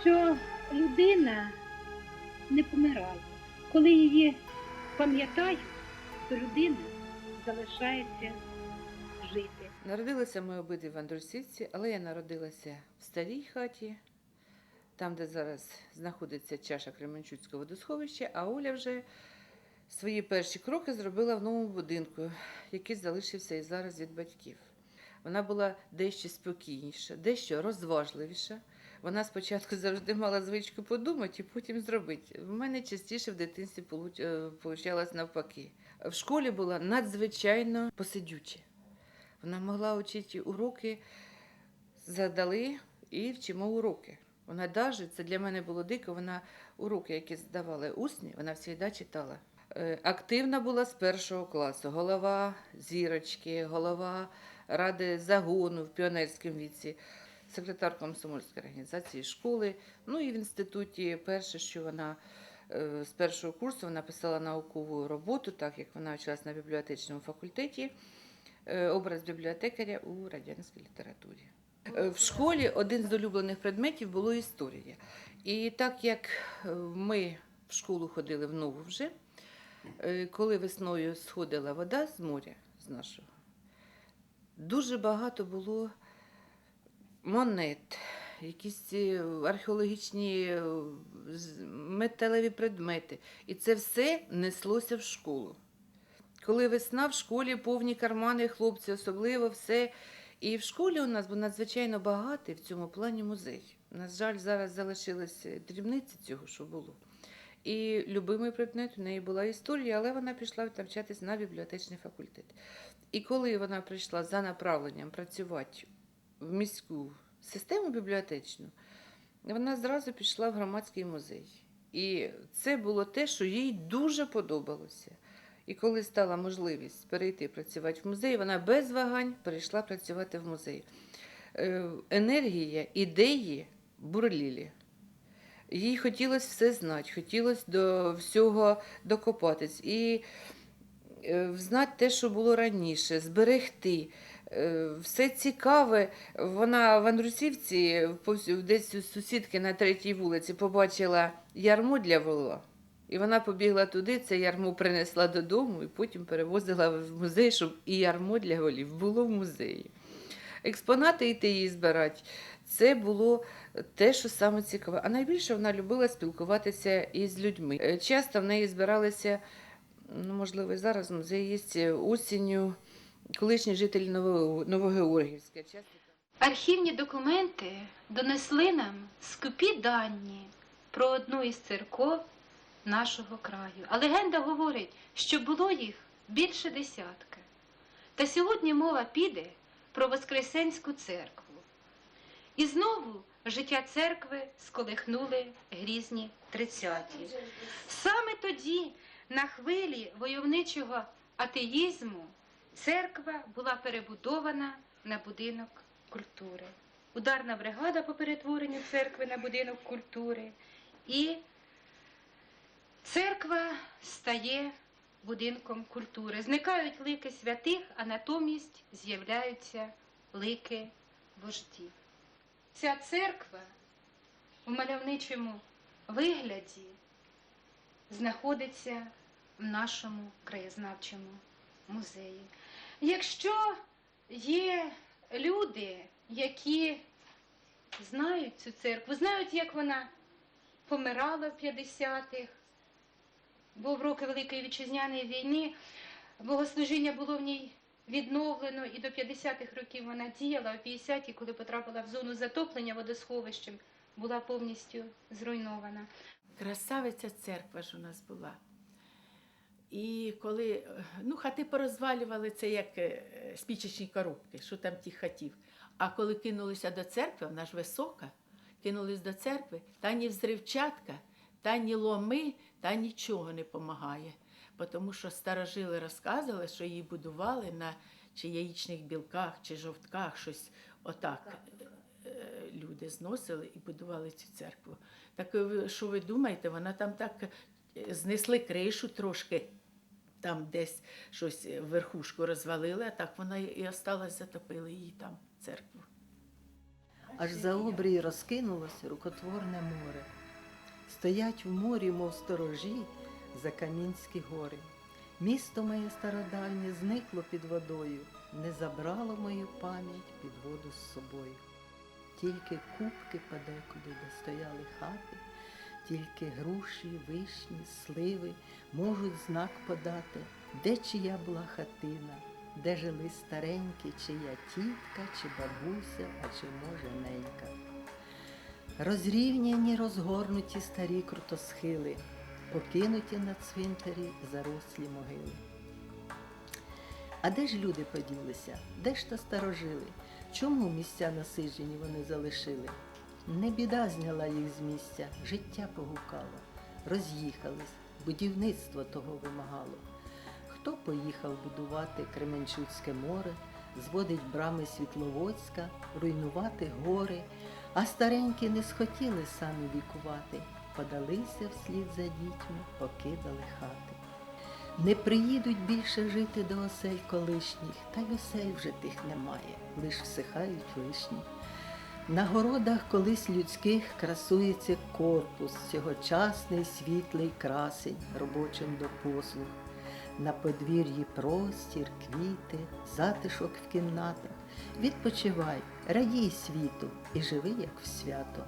що людина не помирала. Коли її пам'ятають, то людина залишається жити. Народилися ми обидві в Андрусівці, але я народилася в старій хаті, там, де зараз знаходиться чаша Кременчуцького водосховища, а Оля вже свої перші кроки зробила в новому будинку, який залишився і зараз від батьків. Вона була дещо спокійніша, дещо розважливіша. Вона спочатку завжди мала звичку подумати і потім зробити. В мене частіше в дитинстві вийшло навпаки. В школі була надзвичайно посидюча. Вона могла вчити уроки, задали і вчимо уроки. Вона навіть, це для мене було дико, вона уроки, які здавали усні, вона завжди читала. Е, Активна була з першого класу. Голова зірочки, голова ради загону в піонерському віці, секретар комсомольської організації школи. Ну і в інституті перше, що вона е, з першого курсу вона писала наукову роботу, так як вона вчилась на бібліотечному факультеті е, образ бібліотекаря у радянській літературі. Е, В школі один з улюблених предметів було історія. І так як ми в школу ходили в нову вже, коли весною сходила вода з моря, з нашого, дуже багато було монет, якісь е, археологічні е, металеві предмети. І це все неслося в школу. Коли весна в школі повні кармани, хлопці, особливо все. І в школі у нас був надзвичайно багатий в цьому плані музей. На жаль, зараз залишилися дрібниці цього, що було. І любимий предмет у неї була історія, але вона пішла навчатись на бібліотечний факультет. І коли вона прийшла за направленням працювати в міську систему бібліотечну, вона зразу пішла в громадський музей. І це було те, що їй дуже подобалося. І коли стала можливість перейти працювати в музей, вона без вагань перейшла працювати в музей. Е, Енергія, ідеї бурлілі. Їй хотілося все знати, хотілося до всього докопатись. І е, знати те, що було раніше, зберегти. Е, Все цікаве. Вона в Андрусівці, десь у сусідки на третій вулиці, побачила ярмо для вола. І вона побігла туди, це ярмо принесла додому і потім перевозила в музей, щоб і ярмо для голів було в музеї. Експонати йти її збирати. Це було те, що саме цікаве. А найбільше вона любила спілкуватися із людьми. Е, Часто в неї збиралися, ну, можливо, зараз в музеї є осінню колишні жителі Ново- Новогеоргівська. Архівні документи донесли нам скупі дані про одну із церков нашого краю. А легенда говорить, що було їх більше десятка. Та сьогодні мова піде про Воскресенську церкву. І знову життя церкви сколихнули грізні тридцяті. Саме тоді, на хвилі войовничого атеїзму, церква була перебудована на будинок культури. Ударна бригада по перетворенню церкви на будинок культури. І церква стає будинком культури. Зникають лики святих, а натомість з'являються лики вождів. Ця церква у мальовничому вигляді знаходиться в нашому краєзнавчому музеї. Якщо є люди, які знають цю церкву, знають, як вона помирала в 50-х, бо в роки Великої Вітчизняної війни богослужіння було в ній відновлено, і до 50-х років вона діяла, а в 50-ті, коли потрапила в зону затоплення водосховищем, була повністю зруйнована. Красавиця церква ж у нас була. І коли е, ну, хати порозвалювали це як е, спічечні коробки, що там тих хатів. А коли кинулися до церкви, вона ж висока, кинулись до церкви, та ні взривчатка, та ні ломи, та нічого не допомагає. Тому що старожили розказували, що її будували на чи яєчних білках, чи жовтках, щось отак. е, Люди зносили і будували цю церкву. Так що ви думаєте, вона там так знесли кришу трошки, там десь щось е, верхушку розвалили, а так вона і осталась, затопили її там, церкву. аж за обрій розкинулось рукотворне море. Стоять в морі, мов сторожі, Закамінські гори. Місто моє стародавнє зникло під водою, не забрало мою пам'ять під воду з собою. Тільки кубки подекуди, де стояли хати, тільки груші, вишні, сливи можуть знак подати, де чия була хатина, де жили старенькі, чия тітка, чи бабуся, а чи може ненька. Розрівняні, розгорнуті старі крутосхили, покинуті на цвинтарі зарослі могили. А де ж люди поділися? Де ж то старожили? Чому місця насиджені вони залишили? Не біда зняла їх з місця, життя погукало, роз'їхались, будівництво того вимагало. Хто поїхав будувати Кременчуцьке море, зводить брами Світловодська, руйнувати гори, а старенькі не схотіли самі вікувати, подалися вслід за дітьми, покидали хати. Не приїдуть більше жити до осель колишніх, та й осель вже тих немає, лиш всихають вишні. На городах колись людських красується корпус, сьогочасний світлий красень робочим до послуг. На подвір'ї простір, квіти, затишок в кімнатах. Відпочивай, радій світу і живи, як в свято.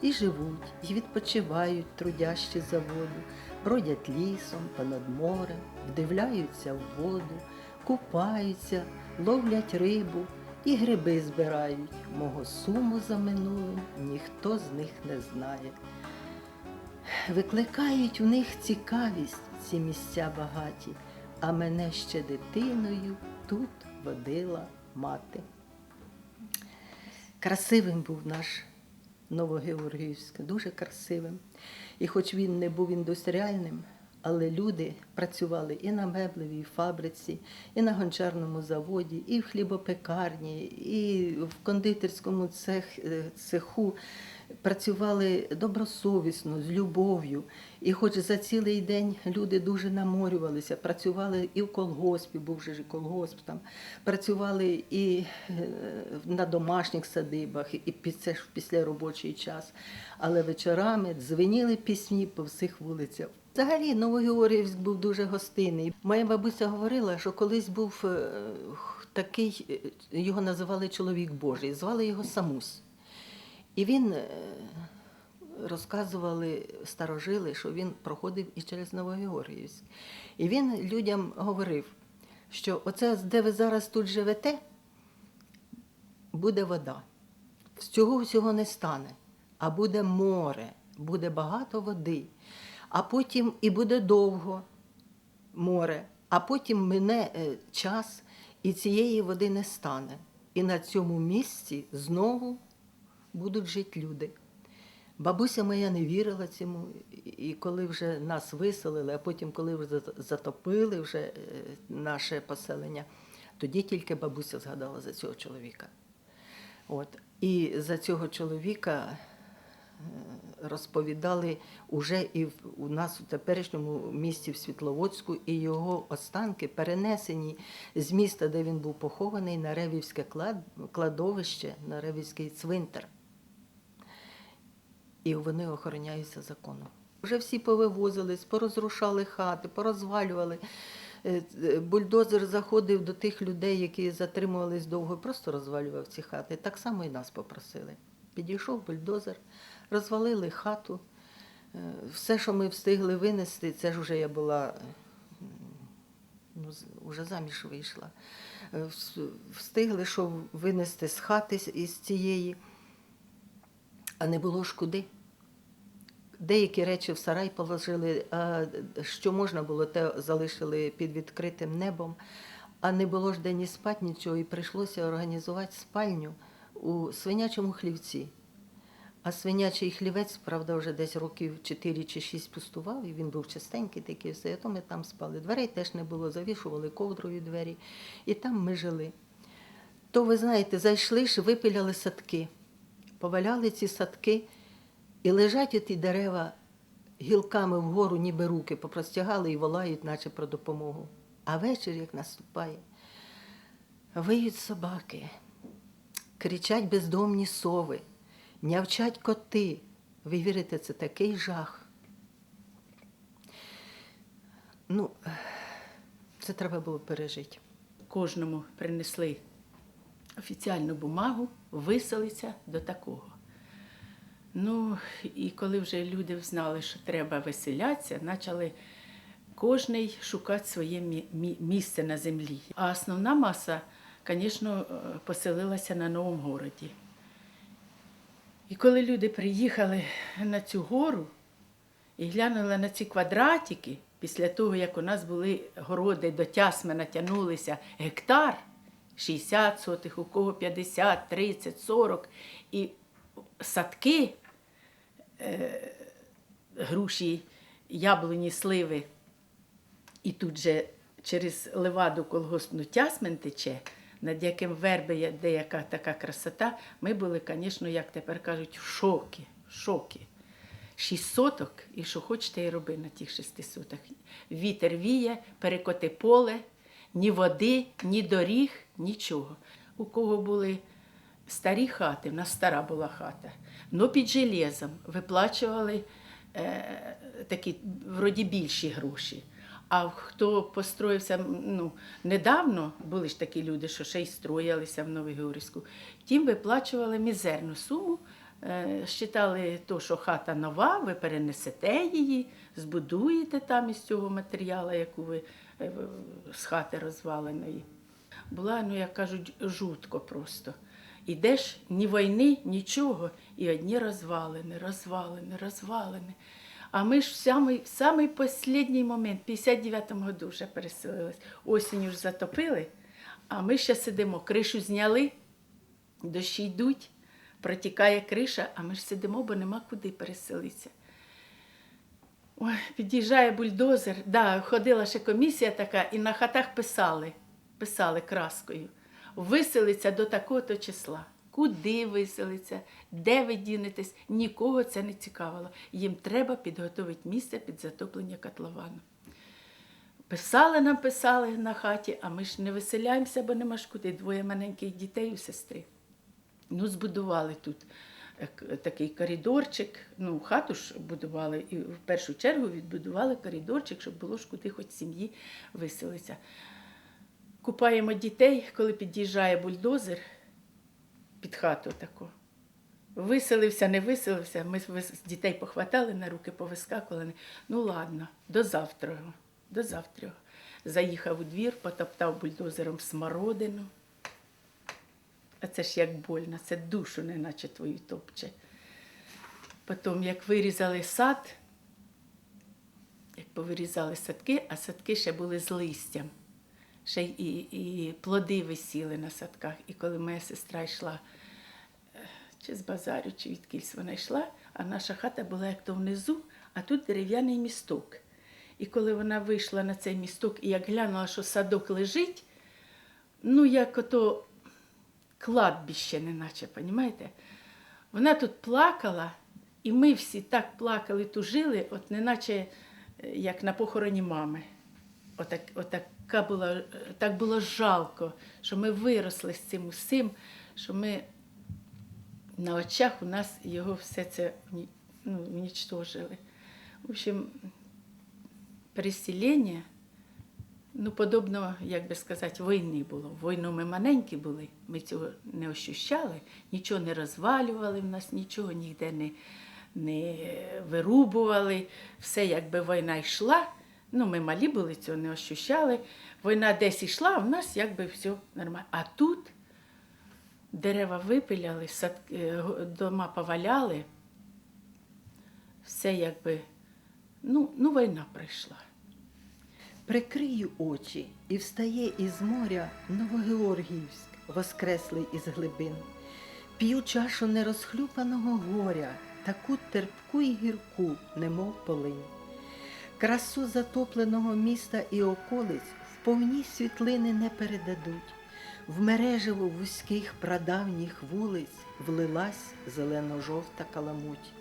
І живуть, і відпочивають трудящі за волю, бродять лісом, понад морем, вдивляються в воду, купаються, ловлять рибу і гриби збирають. Мого суму за минулим ніхто з них не знає. Викликають в них цікавість ці місця багаті, а мене ще дитиною тут водила мати. Красивим був наш Новогеоргіївськ, дуже красивим. І хоч він не був індустріальним, але люди працювали і на меблевій фабриці, і на гончарному заводі, і в хлібопекарні, і в кондитерському цех, е, цеху. Працювали добросовісно, з любов'ю. І хоч за цілий день люди дуже наморювалися, працювали і в колгоспі, був же ж колгосп там, працювали і е, на домашніх садибах, і це ж в післяробочий час. Але вечорами дзвеніли пісні по всіх вулицях. Взагалі Новогеоргіївськ був дуже гостинний. Моя бабуся говорила, що колись був е, такий, е, його називали чоловік Божий, звали його Самус. І він е, розказували старожили, що він проходив і через Новогеоргіївськ. І він людям говорив, що оце, де ви зараз тут живете, буде вода. З цього всього не стане, а буде море, буде багато води, а потім і буде довго море, а потім мине е, час, і цієї води не стане. І на цьому місці знову будуть жити люди. Бабуся моя не вірила цьому, і коли вже нас виселили, а потім, коли вже затопили вже е, наше поселення, тоді тільки бабуся згадала за цього чоловіка. От. І за цього чоловіка розповідали уже і у нас у теперішньому місті в Світловодську, і його останки перенесені з міста, де він був похований, на Ревівське клад- кладовище, на Ревівський цвинтар. І вони охороняються законом. Вже всі повивозились, порозрушали хати, порозвалювали. Е, е, Бульдозер заходив до тих людей, які затримувались довго, просто розвалював ці хати. Так само і нас попросили. Підійшов бульдозер, розвалили хату. Е, Все, що ми встигли винести, це ж вже я була е, ну, вже заміж вийшла. Е, Встигли, що винести з хати із цієї, а не було ж куди. Деякі речі в сарай положили, а що можна було, те залишили під відкритим небом. А не було ж де ні спати, нічого, і прийшлося організувати спальню у свинячому хлівці. А свинячий хлівець, правда, вже десь років 4 чи 6 пустував, і він був чистенький такий, все, то ми там спали. Дверей теж не було, завішували ковдрою двері, і там ми жили. То, ви знаєте, зайшли ж, випиляли садки, поваляли ці садки, і лежать оті дерева гілками вгору, ніби руки попростягали і волають, наче про допомогу. А вечір, як наступає, виють собаки, кричать бездомні сови, нявчать коти. Ви вірите, це такий жах. Ну, це треба було пережити. Кожному принесли офіціальну бумагу, виселиться до такого. Ну, і коли вже люди знали, що треба виселятися, почали кожний шукати своє мі- мі- місце на землі. А основна маса, звісно, е, поселилася на новому городі. І коли люди приїхали на цю гору і глянули на ці квадратики, після того, як у нас були городи до Тясмина тягнулися гектар, 60 сотих, у кого 50, 30, 40, і садки, е, груші, яблуні, сливи, і тут же через леваду колгоспну Тясмин тече, над яким верби є деяка така красота, ми були, звісно, як тепер кажуть, в шокі, шокі. Шість соток, і що хочете, і роби на тих шести сотах. Вітер віє, перекоти поле, ні води, ні доріг, нічого. У кого були старі хати, в нас стара була хата, но під железом виплачували е, такі вроді більші гроші. А хто построївся ну, недавно, були ж такі люди, що ще й строїлися в Новогорівську, тим виплачували мізерну суму. Е, Считали то, що хата нова, ви перенесете її, збудуєте там із цього матеріалу, яку ви е, з хати розваленої. Була, ну як кажуть, жутко просто. Ідеш ні війни, нічого, і одні розвалини, розвалини, розвалини. А ми ж в самий, в самий останній момент, в 59-му году вже переселились. Осінню ж затопили, а ми ще сидимо, кришу зняли, дощі йдуть, протікає криша, а ми ж сидимо, бо нема куди переселитися. Ой, під'їжджає бульдозер. Да, ходила ще комісія така, і на хатах писали, писали краскою. Виселиться до такого-то числа. Куди виселиться, де ви дінетесь, нікого це не цікавило. Їм треба підготувати місце під затоплення котловану. Писали нам, писали на хаті, а ми ж не виселяємося, бо нема ж куди. Двоє маленьких дітей у сестри. Ну, збудували тут е, такий коридорчик. Ну, хату ж будували і в першу чергу відбудували коридорчик, щоб було ж куди хоч сім'ї виселитися. Купаємо дітей, коли під'їжджає бульдозер під хату таку. Виселився, не виселився. Ми дітей похватали на руки, повискакували. Ну ладно, до завтра. До завтра. Заїхав у двір, потоптав бульдозером смородину. А це ж як больно, це душу неначе твою топче. Потім, як вирізали сад, як повирізали садки, а садки ще були з листям. Ще і, і плоди висіли на садках. І коли моя сестра йшла е, чи з базарю, чи відкільсь вона йшла, а наша хата була як то внизу, а тут дерев'яний місток. І коли вона вийшла на цей місток і як глянула, що садок лежить, ну як ото кладбище, неначе, понімаєте? Вона тут плакала, і ми всі так плакали, тужили, от неначе е, як на похороні мами. Отак, отака була, е, так було жалко, що ми виросли з цим усім, що ми на очах у нас його все це ну, унічтожили. В общем, переселення, ну, подобно, як би сказати, війни було. Війну ми маленькі були, ми цього не ощущали, нічого не розвалювали в нас, нічого ніде не, не вирубували. Все, якби війна йшла, ну, ми малі були, цього не ощущали. Війна десь йшла, а в нас якби все нормально. А тут дерева випиляли, сад, е, дома поваляли, все якби, ну, ну війна прийшла. Прикрию очі, і встає із моря Новогеоргіївськ, воскреслий із глибин. П'ю чашу нерозхлюпаного горя, таку терпку і гірку, немов полинь. Красу затопленого міста і околиць в повні світлини не передадуть. В мереживо вузьких прадавніх вулиць влилась зелено-жовта каламуть.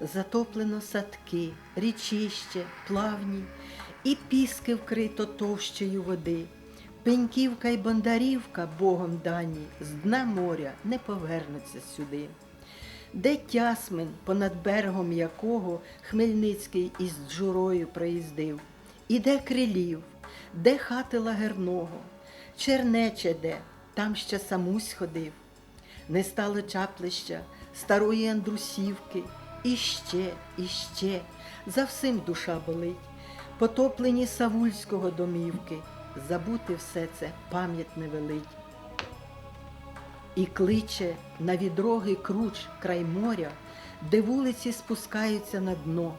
Затоплено садки, річище, плавні, і піски вкрито товщею води. Пеньківка й бондарівка, Богом дані, з дна моря не повернуться сюди. Де Тясмин, понад берегом якого Хмельницький із Джурою проїздив, і де Крилів, де хати Лагерного, Чернече де, там ще самусь ходив. Не стало чаплища, старої Андрусівки, і ще, і ще, за всім душа болить, потоплені Савульського домівки, забути все це пам'ять не велить. І кличе на відроги круч край моря, де вулиці спускаються на дно.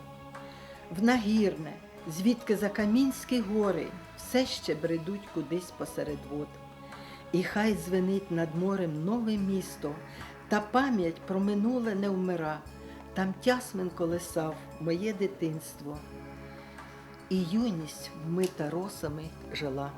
В нагірне, звідки за Камінські гори все ще бредуть кудись посеред вод. І хай звенить над морем нове місто, та пам'ять про минуле не вмира. Там тясмин колесав моє дитинство, і юність вмита росами жила.